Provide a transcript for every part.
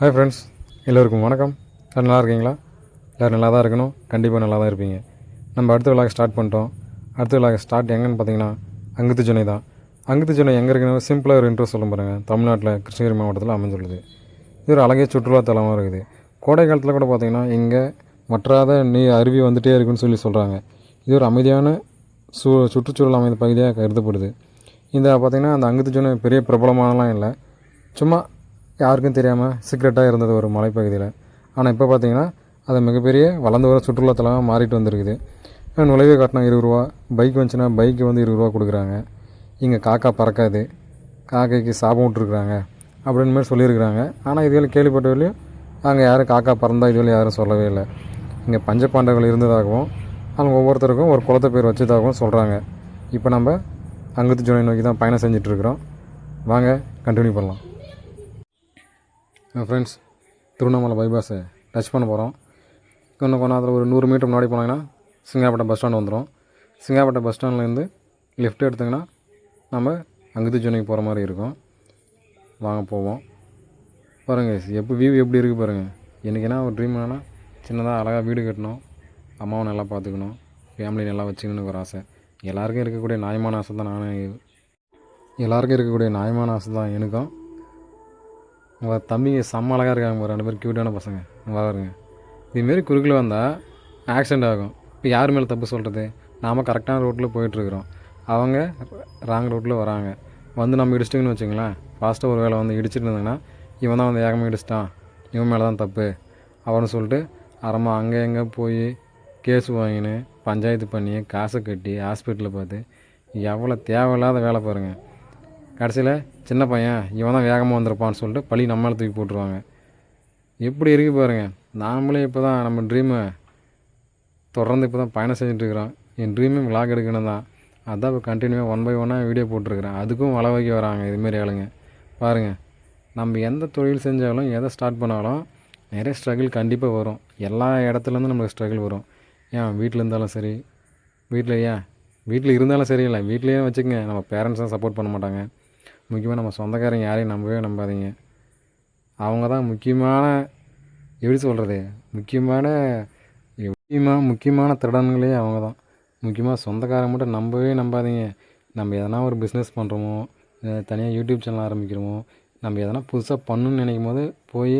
Hi friends எல்லோருக்கும் வணக்கம். எல்லோரும் நல்லா இருக்கீங்களா? எல்லோரும் நல்லா தான் இருக்கணும். கண்டிப்பாக நல்லா தான் இருப்பீங்க. நம்ம அடுத்த விழாக ஸ்டார்ட் பண்ணிட்டோம். அடுத்த விழாக ஸ்டார்ட் எங்கன்னு பார்த்தீங்கன்னா அங்குத்து சென்னை தான். அங்குத்து சென்னை எங்கே இருக்குன்னு சிம்பிளாக ஒரு இன்ட்ரெஸ்ட் சொல்ல பாருங்கள் தமிழ்நாட்டில் கிருஷ்ணகிரி மாவட்டத்தில் அமைஞ்சுள்ளது. இது ஒரு அழகிய சுற்றுலாத்தலமாக இருக்குது. கோடை காலத்தில் கூட பார்த்திங்கன்னா இங்கே வற்றாத நீ அருவி வந்துகிட்டே இருக்குன்னு சொல்லி சொல்கிறாங்க இது ஒரு அமைதியான சு சுற்றுச்சூழல் அமைந்த பகுதியாக கருதப்படுது. இந்த பார்த்திங்கன்னா அந்த அங்குத்து சென்னை பெரிய பிரபலமானலாம் இல்லை. சும்மா யாருக்கும் தெரியாமல் சீக்ரெட்டாக இருந்தது ஒரு மலைப்பகுதியில். ஆனால் இப்போ பார்த்தீங்கன்னா அது மிகப்பெரிய வளர்ந்து வர சுற்றுலாத்தலமாக மாறிட்டு வந்திருக்குது. அஹ் நுழைவே காட்டினா இருபது ரூபா பைக் வந்துச்சுன்னா பைக்கு வந்து இருபது ரூபா கொடுக்குறாங்க. இங்கே காக்கா பறக்காது காக்கைக்கு சாபம் விட்ருக்குறாங்க அப்படின்னு மாதிரி சொல்லியிருக்கிறாங்க. ஆனால் இதுவரை கேள்விப்பட்ட வரையும் அங்கே யாரும் காக்கா பறந்தால் இதுவரை யாரும் சொல்லவே இல்லை. இங்கே பஞ்சபாண்டவர்கள் இருந்ததாகவும் அவங்க ஒவ்வொருத்தருக்கும் ஒரு குளத்தை பேர் வச்சதாகவும் சொல்கிறாங்க இப்போ நம்ம அங்கத்து ஜோனை நோக்கி தான் பயணம் செஞ்சிட்ருக்குறோம் வாங்க கண்டினியூ பண்ணலாம். ஃப்ரெண்ட்ஸ் திருவண்ணாமலை பைபாஸை டச் பண்ண போகிறோம் இன்னும் கொஞ்சம் அதில் ஒரு நூறு மீட்டர் முன்னாடி போனாங்கன்னா சிங்காப்பட்டை பஸ் ஸ்டாண்ட் வந்துடும் சிங்காப்பட்டை பஸ் ஸ்டாண்ட்லேருந்து லெஃப்ட் எடுத்திங்கன்னா நம்ம அங்குத்து ஜோனிக்கு போகிற மாதிரி இருக்கும். வாங்க போவோம். பாருங்க எப்போ வியூ எப்படி இருக்குது பாருங்கள் எனக்கு என்ன ஒரு ட்ரீம் என்னென்னா சின்னதாக அழகாக வீடு கட்டணும். அம்மாவை நல்லா பார்த்துக்கணும். ஃபேமிலி நல்லா வச்சுக்கணும்னு ஒரு ஆசை. எல்லாருக்கும் இருக்கக்கூடிய நியாயமான ஆசை தான் நானும் எல்லாருக்கும் இருக்கக்கூடிய நியாயமான ஆசை தான் எனக்கும். உங்கள் தம்பிங்க செம்ம அழகாக இருக்காங்க ரெண்டு பேரும் க்யூட்டான பசங்க. பாருங்க இதுமாரி குறுக்கில் வந்தால் ஆக்சிடெண்ட் ஆகும். இப்போ யார் மேலே தப்பு சொல்கிறது நாம் கரெக்டான ரோட்டில் போயிட்டுருக்குறோம். அவங்க ராங் ரூட்டில் வராங்க. வந்து நம்ம இடிச்சிட்டிங்கன்னு வச்சுங்களேன் ஃபாஸ்ட்டாக ஒரு வேலை வந்து இடிச்சிட்டு இருந்தாங்கன்னா இவன் தான் வந்து ஏகமாக இடிச்சிட்டான். இவன் மேலே தான் தப்பு. அவர்னு சொல்லிட்டு அறமா அங்கே எங்கே போய் கேஸ் வாங்கினு பஞ்சாயத்து பண்ணி காசை கட்டி ஹாஸ்பிட்டலில் பார்த்து எவ்வளோ தேவையில்லாத வேலை பாருங்கள் கடைசியில் சின்ன பையன் இவன் தான் வேகமாக வந்திருப்பான்னு சொல்லிட்டு பழி நம்மளை தூக்கி போட்டுருவாங்க. எப்படி இருக்குது பாருங்க. நாமளே இப்போ தான் நம்ம ட்ரீமை தொடர்ந்து இப்போ தான் பயணம் செஞ்சுட்டு இருக்கிறோம். என் ட்ரீமே விளாக் எடுக்கணும் தான். அதான் இப்போ கண்டினியூவாக ஒன் பை ஒன்னாக வீடியோ போட்டிருக்கிறேன். அதுக்கும் வள வராங்க இதுமாரி ஆளுங்க. பாருங்கள் நம்ம எந்த தொழில் செஞ்சாலும் எதை ஸ்டார்ட் பண்ணாலும் நிறைய ஸ்ட்ரகிள் கண்டிப்பாக வரும். எல்லா இடத்துலேருந்து நம்மளுக்கு ஸ்ட்ரகிள் வரும். ஏன் வீட்டில் இருந்தாலும் சரி வீட்டில் ஏன் வீட்டில் இருந்தாலும் சரியில்லை வீட்லேயே வச்சுக்கோங்க. நம்ம பேரண்ட்ஸ் தான் சப்போர்ட் பண்ண மாட்டாங்க. முக்கியமாக நம்ம சொந்தக்காரங்க யாரையும் நம்பவே நம்பாதீங்க. அவங்க தான் முக்கியமான எப்படி சொல்கிறது முக்கியமான முக்கியமாக முக்கியமான திருடன்களே அவங்க தான். முக்கியமாக சொந்தக்காரங்க மட்டும் நம்பவே நம்பாதீங்க. நம்ம எதனா ஒரு பிஸ்னஸ் பண்ணுறோமோ தனியாக யூடியூப் சேனல் ஆரம்பிக்கிறோமோ நம்ம எதனா புதுசாக பண்ணணும்னு நினைக்கும் போது போய்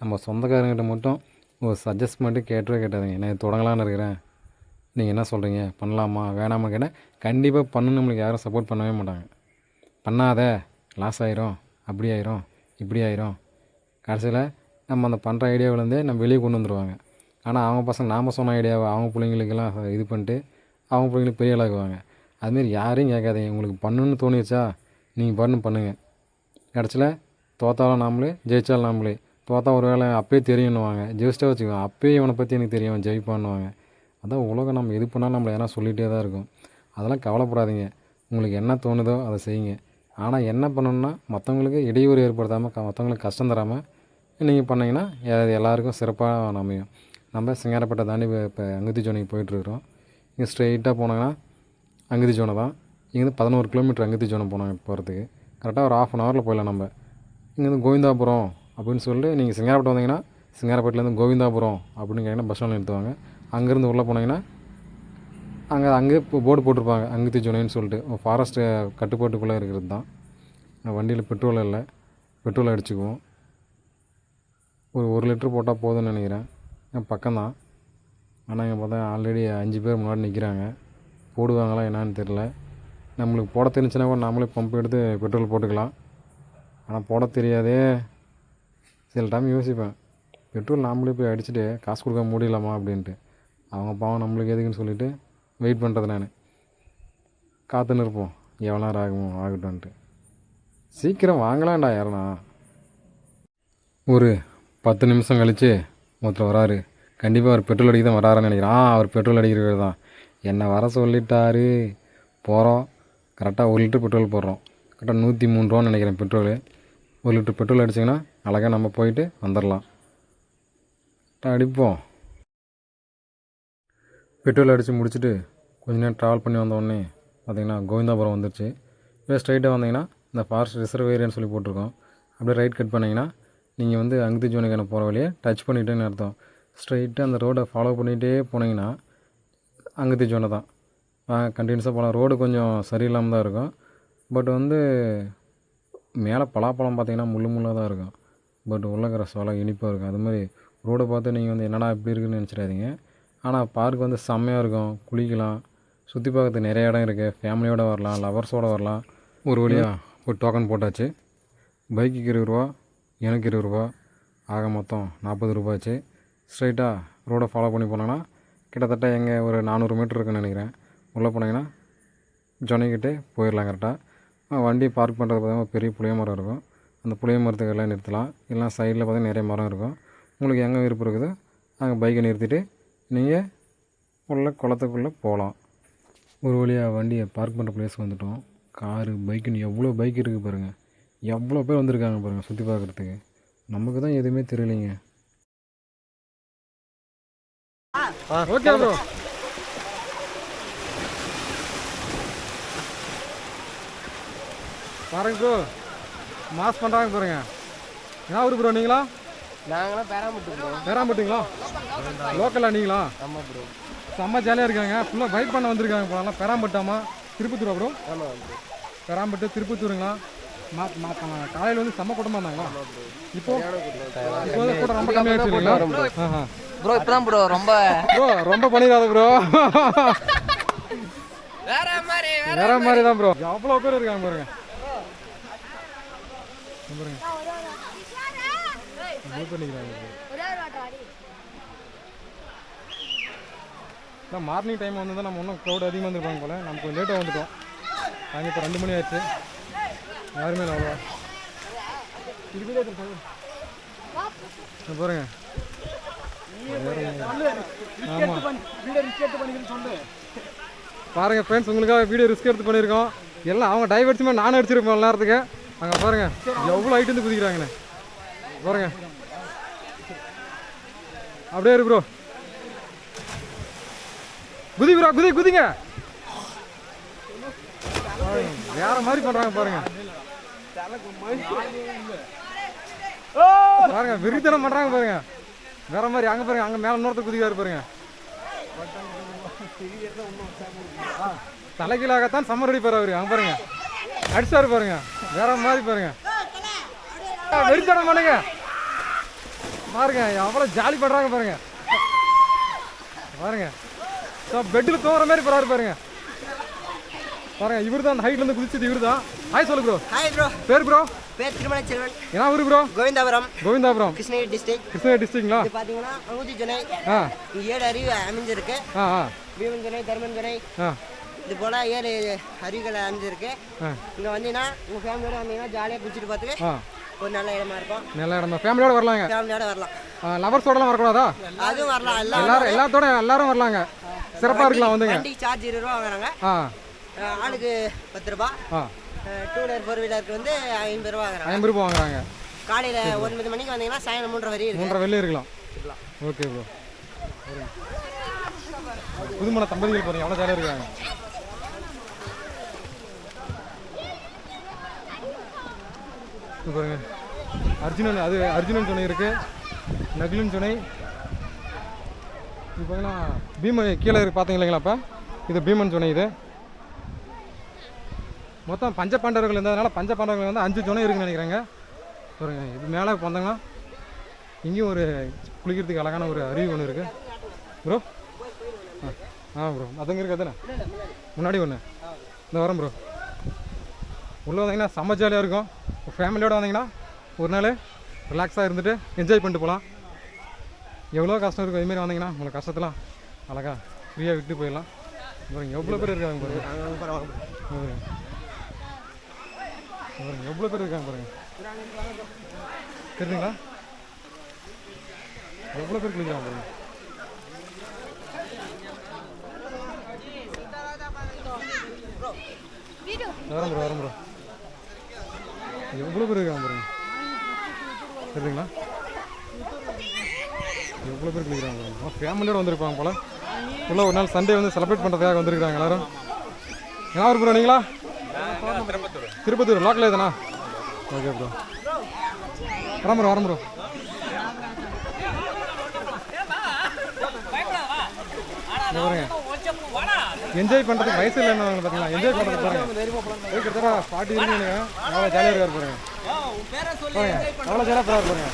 நம்ம சொந்தக்காரங்கிட்ட மட்டும் ஒரு சஜஸ்ட் மட்டும் கேட்டவே கேட்டாதீங்க. நான் தொடங்கலான்னு இருக்கிறேன். நீங்கள் என்ன சொல்கிறீங்க பண்ணலாமா? வேணாமா கேட்டால் கண்டிப்பாக பண்ணு நம்மளுக்கு யாரும் சப்போர்ட் பண்ணவே மாட்டாங்க. பண்ணாத. லாஸ் ஆயிரும். அப்படி ஆயிரும். இப்படி ஆயிரும். கடைசியில் நம்ம அந்த பண்ணுற ஐடியாவிலேருந்தே நம்ம வெளியே கொண்டு வந்துடுவாங்க ஆனால் அவங்க பசங்க நாம் சொன்ன ஐடியாவை அவங்க பிள்ளைங்களுக்கெல்லாம் இது பண்ணிட்டு அவங்க பிள்ளைங்களுக்கு பெரிய ஆளாக்குவாங்க. அதுமாரி யாரையும் கேட்காதீங்க. உங்களுக்கு பண்ணணும்னு தோணிச்சா நீங்கள் பண்ணு பண்ணுங்கள் கடைசியில் தோத்தாலும் நாமளே ஜெயிச்சாலும் நாமளே. தோத்தா ஒரு வேளை அப்பயே தெரியும்னுவாங்க. ஜெயிச்சிட்டா வச்சுக்கோங்க. அப்பயே இவனை பற்றி எனக்கு தெரியும். ஜெயிப்பான்னுவாங்க. அதான் உலகம். நம்ம எது பண்ணாலும் நம்மளை எதனா சொல்லிகிட்டே தான் இருக்கும். அதெல்லாம் கவலைப்படாதீங்க. உங்களுக்கு என்ன தோணுதோ அதை செய்யுங்க. ஆனால் என்ன பண்ணணும்னா மற்றவங்களுக்கு இடையூறு ஏற்படுத்தாமல் க மற்றவங்களுக்கு கஷ்டம் தராமல் நீங்கள் பண்ணிங்கன்னா எ- எல்லாருக்கும் சிறப்பாக அமையும். நம்ம சிங்காரப்பட்டை தாண்டி இப்போ அங்குதி ஜோனிக்கு போயிட்டுருக்குறோம். இங்கே ஸ்ட்ரெயிட்டாக போனாங்கன்னா அங்குத்தி ஜோனை தான். இங்கேருந்து பதினோரு கிலோமீட்டர் அங்குத்தி ஜோனை போனாங்க போகிறதுக்கு கரெக்டாக ஒரு ஆஃப் அன் ஹவரில் போயிடலாம் நம்ம. இங்கேருந்து கோவிந்தாபுரம் அப்படின்னு சொல்லிட்டு நீங்கள் சிங்காரப்பட்டை வந்தீங்கன்னா சிங்காரப்பேட்டிலேருந்து கோவிந்தாபுரம் அப்படின்னு கேட்டிங்கன்னா பஸ் ஸ்டாண்டில் நிறுத்துவாங்க. அங்கேருந்து உள்ளே போனீங்கன்னா அங்கே அங்கே இப்போ போர்டு போட்டிருப்பாங்க. அங்குத்தி ஜோனைன்னு சொல்லிட்டு. ஃபாரஸ்ட்டு கட்டுப்பாட்டுக்குள்ளே இருக்கிறது தான். வண்டியில் பெட்ரோல் இல்லை. பெட்ரோல் அடிச்சுக்குவோம். ஒரு ஒரு லிட்டர் போட்டால் போதும்னு நினைக்கிறேன். பக்கம்தான் ஆனால் இங்கே பார்த்தா ஆல்ரெடி அஞ்சு பேர் முன்னாடி நிற்கிறாங்க போடுவாங்களா என்னன்னு தெரில நம்மளுக்கு போட தெரிஞ்சுன்னா கூட நாமளே பம்ப் எடுத்து பெட்ரோல் போட்டுக்கலாம். ஆனால் போட தெரியாதே. சில டைம் யோசிப்பேன். பெட்ரோல் நாமளே போய் அடிச்சுட்டு காசு கொடுக்க முடியலாமா அப்படின்ட்டு. அவங்க பாவம் நம்மளுக்கு எதுக்குன்னு சொல்லிவிட்டு வெயிட் பண்ணுறது நான். காத்துன்னு இருப்போம் எவ்வளோ நேரம் ஆகுமோ ஆகட்டும்ன்ட்டு. சீக்கிரம் வாங்கலாம்டா யாருண்ணா ஒரு பத்து நிமிஷம் கழித்து ஒருத்தர் வராரு. கண்டிப்பாக அவர் பெட்ரோல் அடிக்க தான் வராருன்னு நினைக்கிறேன். ஆ அவர் பெட்ரோல் அடிக்கிறவர் தான். என்னை வர சொல்லிட்டாரு. போகிறோம் கரெக்டாக ஒரு லிட்டர் பெட்ரோல் போடுறோம். கரெக்டாக நூற்றி மூணு ரூபான்னு நினைக்கிறேன் பெட்ரோலு ஒரு லிட்டர் பெட்ரோல் அடிச்சிங்கன்னா அழகாக நம்ம போயிட்டு வந்துடலாம் அடிப்போம். பெட்ரோல் அடித்து முடிச்சுட்டு கொஞ்ச நேரம் ட்ராவல் பண்ணி வந்தோடனே பார்த்திங்கன்னா கோவிந்தாபுரம் வந்துருச்சு. இப்போ ஸ்ட்ரைட்டாக வந்தீங்கன்னா இந்த ஃபாரஸ்ட் ரிசர்வ் ஏரியான்னு சொல்லி போட்டிருக்கோம். அப்படியே ரைட் கட் பண்ணிங்கன்னா நீங்கள் வந்து அங்கத்து ஜோனுக்கான போகிற வழியை டச் பண்ணிட்டேன்னு அர்த்தம். ஸ்ட்ரைட்டாக அந்த ரோடை ஃபாலோ பண்ணிகிட்டே போனீங்கன்னா அங்கத்து ஜோனை தான் கண்டினியூஸாக போகலாம். ரோடு கொஞ்சம் சரியில்லாமல் தான் இருக்கும். பட் வந்து மேலே பலாப்பழம் பார்த்தீங்கன்னா முள்ளு முள்ளாக தான் இருக்கும். பட் உள்ளக்கிற சோளம் இனிப்பாக இருக்கும். அது மாதிரி ரோடை பார்த்து நீங்கள் வந்து என்னடா இப்படி இருக்குன்னு நினச்சிடாதீங்க. ஆனால் பார்க் வந்து செம்மையாக இருக்கும். குளிக்கலாம். சுற்றி பார்க்கறதுக்கு நிறைய இடம் இருக்குது ஃபேமிலியோடு வரலாம் லவர்ஸோடு வரலாம். ஒரு வழியாக ஒரு டோக்கன் போட்டாச்சு. பைக்குக்கு இருபது ரூபா எனக்கு இருபது ரூபா. ஆக மொத்தம் நாற்பது ரூபாச்சு ஸ்ட்ரைட்டாக ரோடை ஃபாலோ பண்ணி போனோன்னா கிட்டத்தட்ட எங்கே ஒரு நானூறு மீட்டர் இருக்குன்னு நினைக்கிறேன். உள்ளே போனீங்கன்னா ஜொனைக்கிட்டே போயிடலாம் கரெக்டாக வண்டி பார்க் பண்ணுறது பார்த்தீங்கன்னா பெரிய புளிய மரம் இருக்கும். அந்த புளிய மரத்துக்கு எல்லாம் நிறுத்தலாம். இல்லைனா சைடில் பார்த்தீங்கன்னா நிறைய மரம் இருக்கும். உங்களுக்கு எங்கே விருப்பம் இருக்குதோ அங்கே பைக்கை நிறுத்திட்டு நீங்கள் உள்ள குளத்துக்குள்ளே போகலாம் ஒரு வழியாக வண்டியை பார்க் பண்ணுற பிளேஸ் வந்துட்டோம். காரு பைக்குன்னு எவ்வளோ பைக் இருக்குது பாருங்கள் எவ்வளோ பேர் வந்திருக்காங்க பாருங்கள் சுற்றி பார்க்குறதுக்கு. நமக்கு தான் எதுவுமே தெரியலைங்க. ஓகே ப்ரோ பாருங்க ப்ரோ மாஸ் பண்ணுறாங்க பாருங்க. என்ன ஊர் ப்ரோ நீங்களா? நாங்களாம் பேராமட்டு ப்ரோ பேராம்பட்டுங்களா? லோக்கலா நீங்களா? ஆமாம் ப்ரோ செம்ம ஜாலியாக இருக்காங்க. ஃபுல்லாக பைக் பண்ண வந்திருக்காங்க போகலாம் பெராம்பட்டாமா? திருப்பத்தூரா ப்ரோ ஆமாம் ப்ரோ பெராம்பட்டு திருப்பத்தூருங்களா? மா மா காலையில் வந்து செம்ம கூட்டமாக இருந்தாங்களா? இப்போ இப்போ வந்து கூட்டம் ரொம்ப கம்மியாகிடுச்சு இல்லைங்களா? ப்ரோ இப்பதான் ப்ரோ ரொம்ப ப்ரோ ரொம்ப பண்ணிடாத ப்ரோ வேற மாதிரி வேற மாதிரி. தான் ப்ரோ எவ்வளோ பேர் இருக்காங்க பாருங்க. பாருங்க. நிற்கிறாங்க தான் மார்னிங் டைம் வந்து நம்ம இன்னும் க்ரௌட் அதிகமாக வந்திருப்பாங்க போல. நம்ம கொஞ்சம் லேட்டாக வந்துட்டோம். நாங்கள் இப்போ ரெண்டு மணி ஆயிடுச்சு. யாருமே இங்க பாருங்க. பாருங்க ஃப்ரெண்ட்ஸ் உங்களுக்காக வீடியோ ரிஸ்க் எடுத்து பண்ணியிருக்கோம். எல்லாம் அவங்க டைவர்ஸுமே நானும் அடிச்சிருப்போம் நேரத்துக்கு அங்கே பாருங்க. எவ்வளோ ஹைட் வந்து குதிக்கிறாங்கண்ணே பாருங்க. அப்படியே இரு ப்ரோ குதி ப்ரோ குதி குதிங்க. வேற மாதிரி பண்றாங்க பாருங்க. பாருங்க விரித்தனம் பண்றாங்க பாருங்க. வேற மாதிரி அங்க பாருங்க அங்க மேல இன்னொருத்தர் குதிக்காரு பாருங்க. தலைகீழாகத்தான் சம்மர் அடிப்பார் அவரு அங்க பாருங்க. அடிச்சாரு பாருங்க. வேற மாதிரி பாருங்க. வெறித்தனம் பண்ணுங்க. பாருங்க எவ்வளவு ஜாலி பண்றாங்க பாருங்க. பாருங்க. ஸோ பெட்டில் தூங்குற மாதிரி போறாரு பாருங்க. பாருங்க இவர் தான் ஹைட்ல இருந்து குதிச்சது இவர் தான் ஹாய் சொல்லு ப்ரோ ஹாய் ப்ரோ பேர் ப்ரோ பேர் திருமலை செல்வன் என்ன ஊர் ப்ரோ கோவிந்தாபுரம். கோவிந்தாபுரம். கிருஷ்ணகிரி டிஸ்ட்ரிக்ட் கிருஷ்ணகிரி டிஸ்ட்ரிக்ங்களா இது பார்த்தீங்கன்னா அங்குதி துணை. ஆ. இங்க ஏழு அருவி அமைஞ்சிருக்கு. ஆ ஆ. பீமன் துணை தர்மன் துணை. ஆ. இது போல ஏழு அருவிகள் அமைஞ்சிருக்கு. இங்கே வந்தீங்கன்னா உங்கள் ஃபேமிலியோட வந்தீங்கன்னா ஜாலியாக குளிச்சுட்டு பார்த்துட்டு ஒரு நல்ல இடமா இருக்கும். நல்ல இடம் ஃபேமிலியோட வரலாங்க. ஃபேமிலியோட வரலாம். லவர்ஸோடலாம் வரக்கூடாதா? அதுவும் வரலாம். எல்லாம் எல்லாரும் எல்லாத்தோட எல்லாரும் வரலாங்க. சிறப்பாக இருக்கலாம் வந்துங்க. வண்டிக்கு சார்ஜ் இருபது ரூபா வாங்குறாங்க. ஆளுக்கு பத்து ரூபா. டூ வீலர் ஃபோர் வீலருக்கு வந்து ஐம்பது ரூபா வாங்குறாங்க. ஐம்பது ரூபாய் வாங்குறாங்க. காலையில் ஒன்பது மணிக்கு வந்தீங்கன்னா சாயங்காலம் மூன்றரை இருக்கு. மூன்றரை வெளியே இருக்கலாம். ஓகே ப்ரோ புதுமண தம்பதிகள் பாருங்க எவ்வளோ ஜாலியாக இருக்காங்க. பாருங்க. அர்ஜுனன் அது அர்ஜுனன் துணை இருக்கு. நகுலன் துணை. இது பார்த்தீங்கன்னா பீமன் கீழே இருக்கு பார்த்தீங்க இல்லைங்களா இப்போ இது பீமன் துணை இது. மொத்தம் பஞ்ச பாண்டவர்கள் இருந்ததுனால பஞ்ச பாண்டவர்கள் வந்து அஞ்சு துணை இருக்குன்னு நினைக்கிறேங்க. பாருங்க இது மேலே வந்தாங்கன்னா இங்கேயும் ஒரு குளிக்கிறதுக்கு அழகான ஒரு அருவி ஒன்று இருக்குது ப்ரோ ஆ ஆ ப்ரோ அதுங்க இருக்கு அதானே முன்னாடி ஒன்று இந்த வரேன் ப்ரோ உள்ளே வந்தீங்கன்னா செம்ம ஜாலியாக இருக்கும். ஃபேமிலியோடு வந்தீங்கன்னா ஒரு நாள் ரிலாக்ஸாக இருந்துட்டு என்ஜாய் பண்ணிட்டு போகலாம் எவ்வளோ கஷ்டம் இருக்கும் இதுமாரி வந்தீங்கன்னா உங்களுக்கு கஷ்டத்தெல்லாம் அழகா ஃப்ரீயாக விட்டு போயிடலாம். பாருங்க எவ்வளோ பேர் இருக்காங்க பாருங்க. பாருங்க பாருங்க எவ்வளோ பேர் இருக்காங்க பாருங்க. தெரியுங்களா எவ்வளோ பேர் குளிக்கிறாங்க பாருங்க. வரம் ப்ரோ வரம் ப்ரோ எவ்வளோ பேர் இருக்காங்க பாருங்க? சரிங்களா எவ்வளோ பேர் இருக்கிறாங்க பாருங்க. ஃபேமிலியோட வந்திருப்பாங்க போல. உள்ள ஒரு நாள் சண்டே வந்து செலிப்ரேட் பண்ணுறதுக்காக வந்திருக்காங்க எல்லாரும். என்ன ஊர் ப்ரோ நீங்களா? திருப்பத்தூர். லோக்கல் தானா ஓகே ப்ரோ வரேன் ப்ரோ வரேன் ப்ரோ என்ஜாய் பண்ணுறதுக்கு வயசு இல்லைன்னு பார்த்தீங்களா என்ஜாய் பண்ணுறது பாருங்க கிட்டத்தட்ட பாட்டி இருக்குங்க எவ்வளோ ஜாலியாக இருக்காரு பாருங்க எவ்வளோ ஜாலியாக போகிறாரு பாருங்க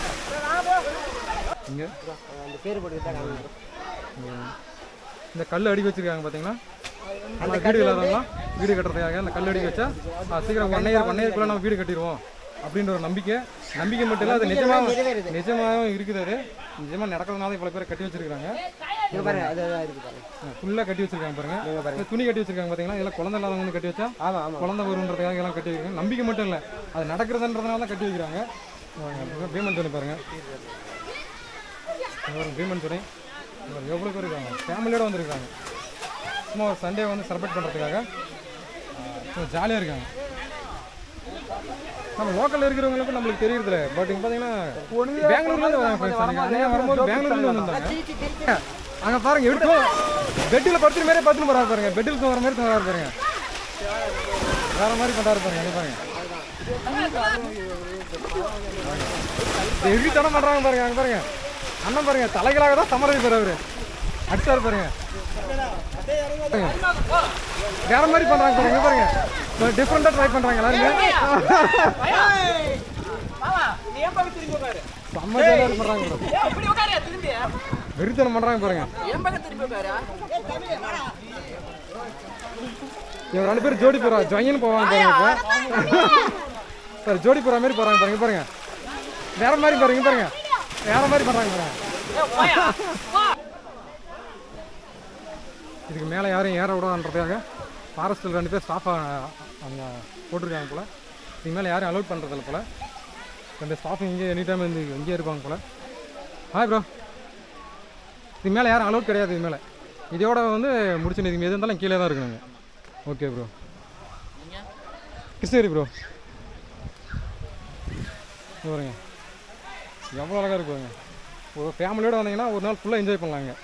இங்கே? இந்த கல் அடி வச்சிருக்காங்க பார்த்தீங்கன்னா நம்ம வீடு இல்லாதவங்களாம் வீடு கட்டுறதுக்காக அந்த கல் அடி வச்சா சீக்கிரம் ஒன் இயர் ஒன் இயர்க்குள்ள நம்ம வீடு கட்டிடுவோம் அப்படின்ற ஒரு நம்பிக்கை. நம்பிக்கை மட்டும் இல்லை அது நிஜமாக நிஜமாகவும் இருக்குது அது. நிஜமாக நடக்கிறதுனால இவ்வளோ பேர் கட்டி வச்சிருக்காங்க இங்க பாருங்க அது அது இருக்கு பாருங்க ஃபுல்லாக கட்டி வச்சிருக்காங்க பாருங்க. இந்த துணி கட்டி வச்சிருக்காங்க பார்த்தீங்களா இதெல்லாம் குழந்தை இல்லாதவங்க கட்டி வச்சா ஆமா ஆமா. குழந்தை வருன்றதுக்காக எல்லாம் கட்டி வைக்கிறாங்க. நம்பிக்கை மட்டும் இல்லை. அது நடக்கிறதுன்றதுனால தான் கட்டி வைக்கிறாங்க. பீமன் துணை பாருங்க. பீமன் துணை எவ்வளோ பேர் இருக்காங்க? ஃபேமிலியோட வந்திருக்காங்க. சும்மா ஒரு சண்டே வந்து செலிப்ரேட் பண்ணுறதுக்காக ஜாலியாக இருக்காங்க. நம்ம லோக்கலில் இருக்கிறவங்களுக்கு நம்மளுக்கு தெரியுதுல பட் இங்கே பார்த்தீங்கன்னா பெங்களூர்லேருந்து வராங்க வரும்போது பெங்களூர்லேருந்து திருச்சி. அங்க பாருங்க எடுத்தோம் பெட்டில் படுத்துற மாதிரி படுத்துன்னு போறாரு பாருங்க. பெட்டில் தூங்குற மாதிரி தூங்குறாரு பாருங்க. வேற மாதிரி பண்றாரு பாருங்க அங்க பாருங்க. எரித்தனம் பண்றாங்க பாருங்க அங்க பாருங்க. அண்ணன் பாருங்க தலைகளாக தான் சமரதி பேர் அவரு அடிச்சாரு பாருங்க. வேற மாதிரி பண்றாங்க பாருங்க பாருங்க. டிஃப்ரெண்டா ட்ரை பண்றாங்க எல்லாருமே. செம்ம ஜாலியா பண்றாங்க. Bro. வெறித்தனம் பண்றாங்க பாருங்க. இவங்க ரெண்டு பேரும் ஜோடி போறா ஜொயின்னு போவாங்க பாருங்க இப்போ. சார் ஜோடி போற மாதிரி போறாங்க பாருங்க பாருங்க. வேற மாதிரி பாருங்க பாருங்க. வேற மாதிரி பண்றாங்க பாருங்க. இதுக்கு மேலே யாரும் ஏற விடாதுன்றதுக்காக ஃபாரஸ்ட்டில் ரெண்டு பேர் ஸ்டாஃபாக அங்கே போட்டிருக்காங்க போல். இதுக்கு மேலே யாரும் அலோட் பண்ணுறதில்ல போல். ரெண்டு ஸ்டாஃப் இங்கே எனி டைம் வந்து இங்கேயே இருப்பாங்க போல். ஹாய் ப்ரோ இதுக்கு மேலே யாரும் அலோட் கிடையாது இது மேலே. இதோட வந்து முடிச்சு இதுக்கு எது இருந்தாலும் கீழே தான் இருக்கணுங்க. ஓகே ப்ரோ கிருஷ்ணகிரி ப்ரோ பாருங்க. எவ்வளோ அழகாக இருக்கு பாருங்க. ஒரு ஃபேமிலியோடு வந்தீங்கன்னா ஒரு நாள் ஃபுல்லாக என்ஜாய் பண்ணலாங்க.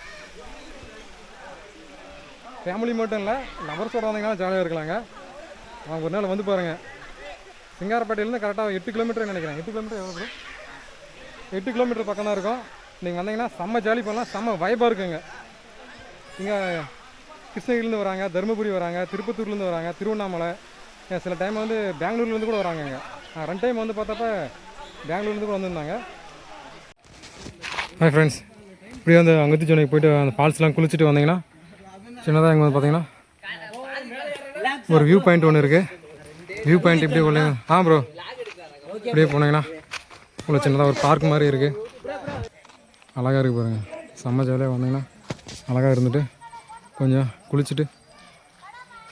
ஃபேமிலி மட்டும் இல்லை லவர்ஸோட வந்தீங்கன்னா ஜாலியாக இருக்கலாங்க. அவங்க ஒரு நாள் வந்து பாருங்கள் சிங்காரப்பேட்டையிலேருந்து கரெக்டாக எட்டு கிலோமீட்டர் நினைக்கிறேன். எட்டு கிலோமீட்டர் எவ்வளோ எட்டு கிலோமீட்டர் பக்கம் தான் இருக்கும். நீங்கள் வந்தீங்கன்னா செம்ம ஜாலி பண்ணலாம். செம்ம வைபாக இருக்குங்க. இங்கே கிருஷ்ணகிரிலேருந்து வராங்க தருமபுரி வராங்க திருப்பத்தூர்லேருந்து வராங்க திருவண்ணாமலை. சில டைம் வந்து பெங்களூர்லேருந்து கூட வராங்க இங்கே ரெண்டு டைம் வந்து பார்த்தப்ப பெங்களூர்லேருந்து கூட வந்திருந்தாங்க. ஹாய் ஃப்ரெண்ட்ஸ் இப்படி வந்து அங்கத்தி சோனைக்கு போயிட்டு அந்த ஃபால்ஸ்லாம் குளிச்சுட்டு வந்தீங்கன்னா சின்னதாக இங்கே வந்து பார்த்தீங்கன்னா ஒரு வியூ பாயிண்ட் ஒன்று இருக்குது வியூ பாயிண்ட் இப்படி உள்ள ஆ ப்ரோ இப்படியே போனீங்கன்னா உள்ள சின்னதாக ஒரு பார்க் மாதிரி இருக்குது அழகாக இருக்குது பாருங்கள் செம்ம ஜாலியாக வந்தீங்கன்னா அழகாக இருந்துட்டு கொஞ்சம் குளிச்சுட்டு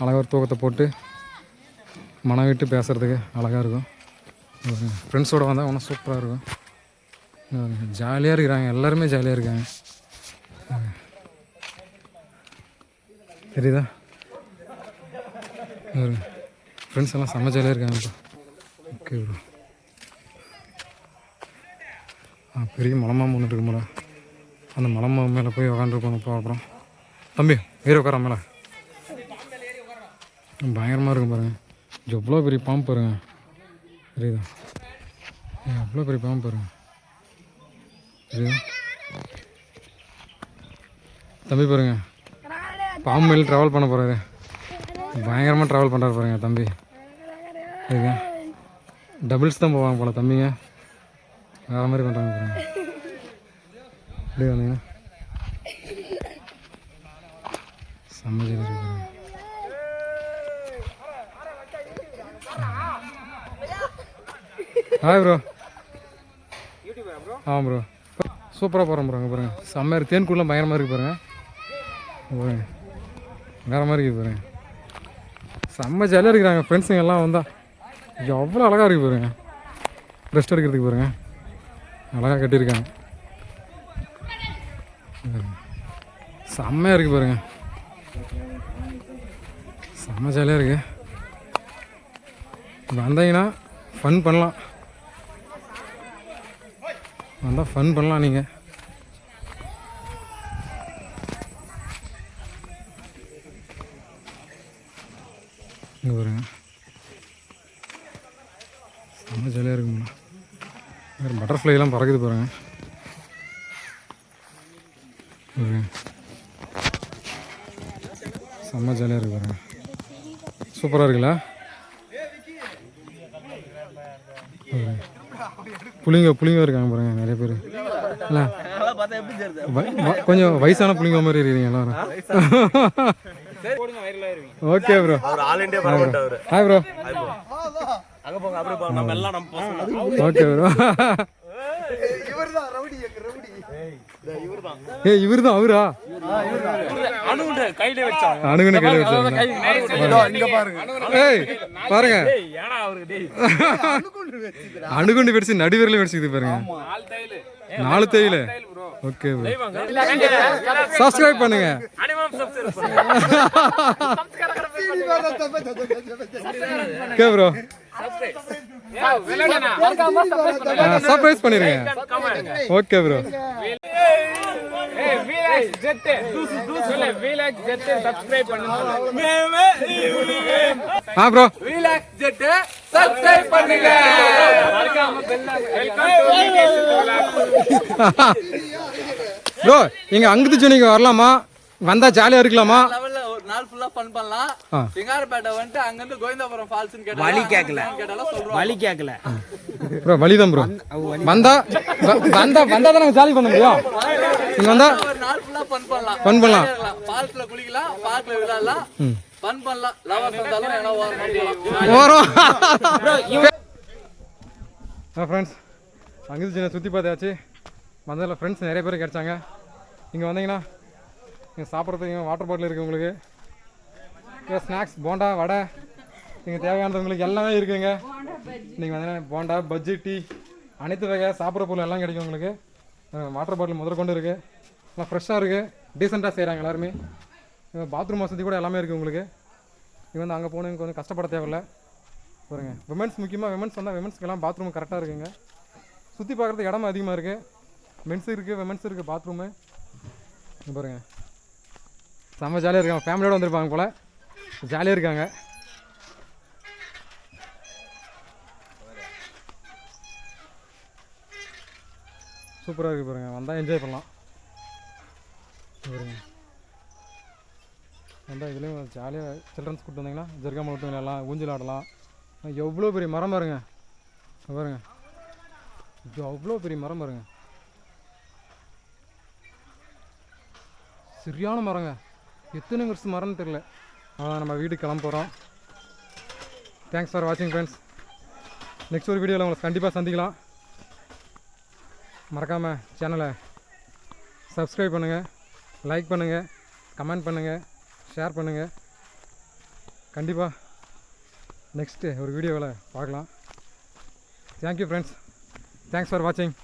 அழகாக ஒரு தூக்கத்தை போட்டு மனம் விட்டு பேசுகிறதுக்கு அழகாக இருக்கும். ஃப்ரெண்ட்ஸோடு வந்தால் ஒன்றும் சூப்பராக இருக்கும். ஜாலியாக இருக்கிறாங்க. எல்லாருமே ஜாலியாக இருக்காங்க. தெரியுதா? ஃப்ரெண்ட்ஸ் எல்லாம் செம்ம ஜாலியாக இருக்காங்க ஓகே ப்ரோ ஆ பெரிய மலமாக ஒன்று இருக்குமாடா அந்த மலமா மேலே போய் உக்காந்துருக்கோம் இப்போ அப்புறம். தம்பி ஏறி உட்கார மேலே? பயங்கரமாக இருக்கும் பாருங்கள் எவ்வளோ பெரிய பாம்பு பாருங்க. தெரியுதா? எவ்வளோ பெரிய பாம்பு பாருங்க. தெரியுதா தம்பி பாருங்க. பாம்பு மேலே ட்ராவல் பண்ண போகிறாரு பயங்கரமாக ட்ராவல் பண்ணுறாரு பாருங்க தம்பி. சரிங்க டபுள்ஸ் தான் போவாங்க போல தம்பிங்க. வேறு மாதிரி பண்ணுறாங்க பாருங்கள் அப்படியே வந்தீங்கன்னா செம்ம ஹாய் ப்ரோ ஆ ப்ரோ சூப்பராக போகிறோம் ப்ரோ அங்கே பாருங்க. செம்ம இருக்கு. தேன்கூடலாம் பயங்கரமாக இருக்குது பாருங்கள் இங்க பாருங்க. வேறு மாதிரி இருக்குது பாருங்க. செம்ம ஜாலியாக இருக்கிறாங்க ஃப்ரெண்ட்ஸுங்க எல்லாம் வந்தால் எவ்வளோ அழகாக இருக்குது பாருங்க. ரெஸ்ட் எடுக்கிறதுக்கு பாருங்கள் அழகாக கட்டியிருக்காங்க. செம்மையாக இருக்குது பாருங்க. செம்ம ஜாலியாக இருக்குது வந்தீங்கன்னா ஃபன் பண்ணலாம். வந்தால் ஃபன் பண்ணலாம் நீங்கள் இங்கே பாருங்க. செம்ம ஜாலியாக இருக்குங்களா வேறு பட்டர்ஃப்ளைலாம் பறக்குது பாருங்க. பாருங்க. செம்ம ஜாலியாக இருக்கு பாருங்க. சூப்பராக இருக்குல்ல. புளிங்க புளிங்க இருக்காங்க பாருங்க நிறைய பேர். இல்லை? கொஞ்சம் வயசான புளிங்க மாதிரி இருக்கீங்க எல்லாரும். ஓகே ப்ரோ ஆல் இந்தியா பரவாயில்ல அவரு ஹாய் ப்ரோ அங்க போங்க அப்படியே போங்க. நம்ம எல்லாம் நம்ம பசங்க. ஓகே ப்ரோ ஏ இவர் தான் அவரா? அணுகுண்ட கையில வச்சாங்க. அணுகுன கையில வச்சாங்க. இங்க பாருங்க. ஏய் பாருங்க. ஏன்னா அவருக்கு டேய்? அணுகுண்டு வெடிச்சு நடுவரில் வெடிச்சுக்குது பாருங்க. நாலு தேயில. ஓகே ப்ரோ சப்ஸ்கிரைப் பண்ணுங்க. அனிமம் சப்ஸ்கிரைப் பண்ணுங்க ஓகே ப்ரோ சர்ப்ரைஸ் பண்ணிருங்க. ஓகே ப்ரோ ஆ ப்ரோ ப்ரோ எங்க அங்குத்து சொன்னீங்க வரலாமா? வந்தா ஜாலியா இருக்கலாமா? ஒரு நாள் ஃபுல்லா ஃபன் பண்ணலாம். சிங்காரப்பேட்டை வந்துட்டு அங்க இருந்து கோவிந்தாபுரம் ஃபால்ஸ்னு கேட்டா. கேட்டாலும் சொல்றோம். வழி கேட்கல ப்ரோ வலிதான் ப்ரோ. வந்தா வந்தா வந்தா தான் ஜாலி பண்ண முடியும். நீங்க வந்தா ஒரு நாள் ஃபுல்லா ஃபன் பண்ணலாம். Fun பண்ணலாம். ஃபால்ஸ்ல குளிக்கலாம். பார்க்ல விளையாடலாம். ஃபன் பண்ணலாம். லவர்ஸ் வந்தாலும் ஏன்னா ஓரமா போகலாம். வரும் ஃப்ரெண்ட்ஸ் அங்கே சின்ன சுற்றி பார்த்தாச்சு. வந்ததில் ஃப்ரெண்ட்ஸ் நிறைய பேர் கிடச்சாங்க. இங்கே வந்தீங்கன்னா இங்கே சாப்பிட்றதுக்கு வாட்டர் பாட்டில் இருக்குது உங்களுக்கு. இங்கே ஸ்நாக்ஸ் போண்டா வடை. நீங்கள் தேவையானது உங்களுக்கு எல்லாமே இருக்குங்க. நீங்கள் வந்து போண்டா பஜ்ஜி டீ அனைத்து வகை சாப்பிட்ற பொருள் எல்லாம் கிடைக்கும் உங்களுக்கு. வாட்டர் பாட்டில் முதல் கொண்டு இருக்குது எல்லாம் ஃப்ரெஷ்ஷாக இருக்குது டீசெண்டாக செய்கிறாங்க எல்லாருமே. பாத்ரூம் வசதி கூட எல்லாமே இருக்குது உங்களுக்கு. நீங்கள் வந்து அங்கே போகணும் கொஞ்சம் கஷ்டப்பட தேவையில்ல. பாருங்க. விமன்ஸ் முக்கியமாக விமன்ஸ் வந்தால் விமன்ஸ்க்கெல்லாம் பாத்ரூம் கரெக்டாக இருக்குங்க. சுற்றி பார்க்குறதுக்கு இடமும் அதிகமாக இருக்குது மென்ஸ் இருக்குது விமன்ஸ் இருக்குது பாத்ரூமு பாருங்க. செம்ம ஜாலியாக இருக்காங்க. ஃபேமிலியோடு வந்திருப்பாங்க போல். ஜாலியாக இருக்காங்க. சூப்பராக இருக்குது பாருங்க. வந்தால் என்ஜாய் பண்ணலாம். பாருங்க. வந்தால் இதுலேயும் ஜாலியாக சில்ட்ரன்ஸ் கூப்பிட்டு வந்தீங்கன்னா ஜெர்காமல் விட்டு விளையாடலாம் ஊஞ்சல் ஆடலாம். எவ்வளோ பெரிய மரம் பாருங்க. பாருங்க. அவ்வளோ பெரிய மரம் பாருங்க. சரியான மரங்க. எத்தனை வருஷம் மரம்னு தெரியல. அதான் நம்ம வீட்டுக்கு கிளம்ப போகிறோம் தேங்க்ஸ் ஃபார் வாட்சிங் ஃப்ரெண்ட்ஸ் நெக்ஸ்ட் ஒரு வீடியோவில் உங்களை கண்டிப்பாக சந்திக்கலாம். மறக்காமல் சேனலை சப்ஸ்கிரைப் பண்ணுங்கள் லைக் பண்ணுங்கள் கமெண்ட் பண்ணுங்கள் ஷேர் பண்ணுங்கள் கண்டிப்பாக நெக்ஸ்ட்டு ஒரு வீடியோவில் பார்க்கலாம். தேங்க்யூ ஃப்ரெண்ட்ஸ் தேங்க்ஸ் ஃபார் வாட்சிங்